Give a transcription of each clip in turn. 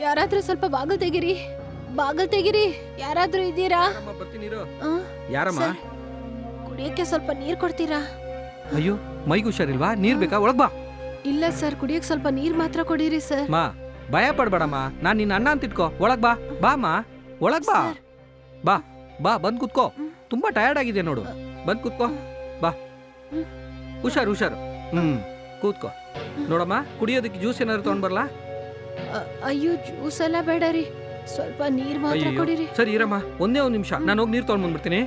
ಯಾರಾದ್ರೂ ಸ್ವಲ್ಪ ಬಾಗಲ್ ತೆಗಿರಿ. ಬಾಗಲ್ ತೆಗಿರಿ. ಯಾರಾದ್ರೂ ಇದ್ದೀರಾ? ಯಾರಮ್ಮ ಬರ್ತೀನಿ ಇರು. ಆ, ಯಾರಮ್ಮ? ಸರ್, ಕುಡಿಯಕ್ಕೆ ಸ್ವಲ್ಪ ನೀರ್ ಕೊಡ್ತೀರಾ? ಅಯ್ಯೋ ಮೈಗೆ ಹುಷಾರಿಲ್ವಾ ನೀರ್ ಬೇಕಾ? ಒಳಗ್ ಬಾ. ಇಲ್ಲ ಸರ್ ಕುಡಿಯಕ್ಕೆ ಸ್ವಲ್ಪ ನೀರ್ ಮಾತ್ರ ಕೊಡಿರಿ ಸರ್. ಮಾ ಭಯ ಪಡ್ಬೇಡಮ್ಮ. ನಾನ್ ನಿನ್ನ ಅಣ್ಣ ಅಂತ ಇಟ್ಕೋ. ಒಳಗ್ ಬಾ. ಬಾ ಅಮ್ಮ ಒಳಗ್ ಬಾ. ಬಾ ಬಾ ಬಂದ್ ಕುತ್ಕೋ. ತುಂಬಾ ಟಯರ್ಡ್ ಆಗಿದೆ ನೋಡು. ಬಂದ್ ಕುತ್ಕೋ. ಬಾ. ಹ್ಮ್. ಹುಷಾರು ಹುಷಾರು. ಹ್ಮ್ ಕೂತ್ಕೋ. ನೋಡಮ್ಮ ಕುಡಿಯೋದಕ್ಕೆ ಜ್ಯೂಸ್ ಏನಾದ್ರು ತಗೊಂಡ್ ಬರ್ಲಾ? ಅ- ಅಯ್ಯೋ ಜ್ಯೂಸ್ ಎಲ್ಲ ಬೇಡ ರೀ. ಸ್ವಲ್ಪ ನೀರ್ ಮಾತ್ರ. ಕೊಡಿರಿ. ಸರಿ ಇರಮ್ಮ. ಒಂದೇ ಒಂದ್ ನಿಮಿಷ. ನಾನು ಹೋಗಿ ನೀರ್ ತಗೊಂಡ್ ಬಂದ್ಬಿಡ್ತೀನಿ.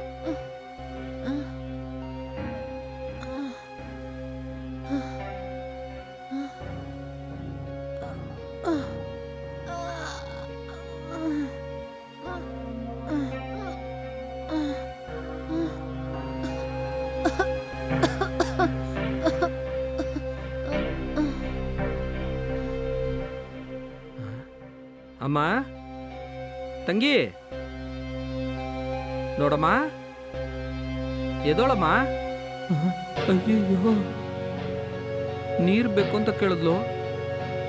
ಅಮ್ಮ ತಂಗಿ. ನೋಡಮ್ಮ. ಎದೋಳಮ್ಮ. ಅಯ್ಯಯ್ಯೋ. ನೀರ್ ಬೇಕು ಅಂತ ಕೇಳಿದ್ಲು.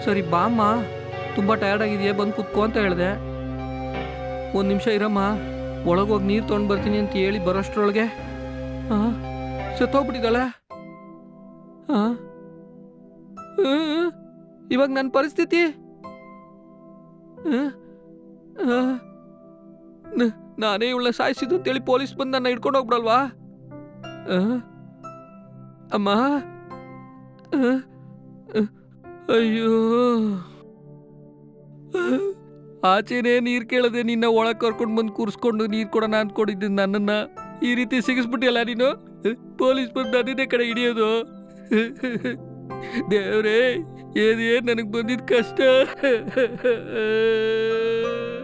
ಸರಿ ಬಾಮ್ಮ ತುಂಬಾ ಟಯರ್ಡ್ ಆಗಿದೆಯಾ? ಬಂದು ಕುತ್ಕೋ ಅಂತ ಹೇಳಿದೆ. ಒಂದು ನಿಮಿಷ ಇರಮ್ಮ. ಒಳಗೋಗಿ ನೀರು ತೊಗೊಂಡು ಬರ್ತೀನಿ ಅಂತ ಹೇಳಿ ಬರೋಷ್ಟ್ರೊಳಗೆ. ಹಾ ಸತ್ತೋಗ್ಬಿಟ್ಟಿದ್ದಾಳೆ. ಹಾ ಇವಾಗ ನನ್ನ ಪರಿಸ್ಥಿತಿ? ನಾನೇ ಇವಳನ್ನ ಸಾಯಿಸಿದ್ದು ಅಂತೇಳಿ ಪೊಲೀಸ್ ಬಂದು ನನ್ನ ಹಿಡ್ಕೊಂಡು ಹೋಗ್ಬಿಡಲ್ವಾ? ಅಮ್ಮ? ಅಯ್ಯೋ. ಆಚೆನೇ ನೀರು ಕೇಳದೆ ನಿನ್ನ ಒಳಗೆ ಕರ್ಕೊಂಡು ಬಂದು ಕೂರಿಸ್ಕೊಂಡು ನೀರ್ ಕೊಡೋಣ ಅನ್ಕೊಂಡಿದ್ದೆ ನನ್ನನ್ನ. ಈ ರೀತಿ ಸಿಗಿಸ್ಬಿಟ್ಟಿಯಲ್ಲ ನೀನು? ಪೊಲೀಸ್ ಬಂದು ನನ್ನೇ ಕಡೆ ಹಿಡಿಯೋದು? ದೇವ್ರೇ. ಏನೇ ನನಗೆ ಬಂದಿದ್ದ ಕಷ್ಟ?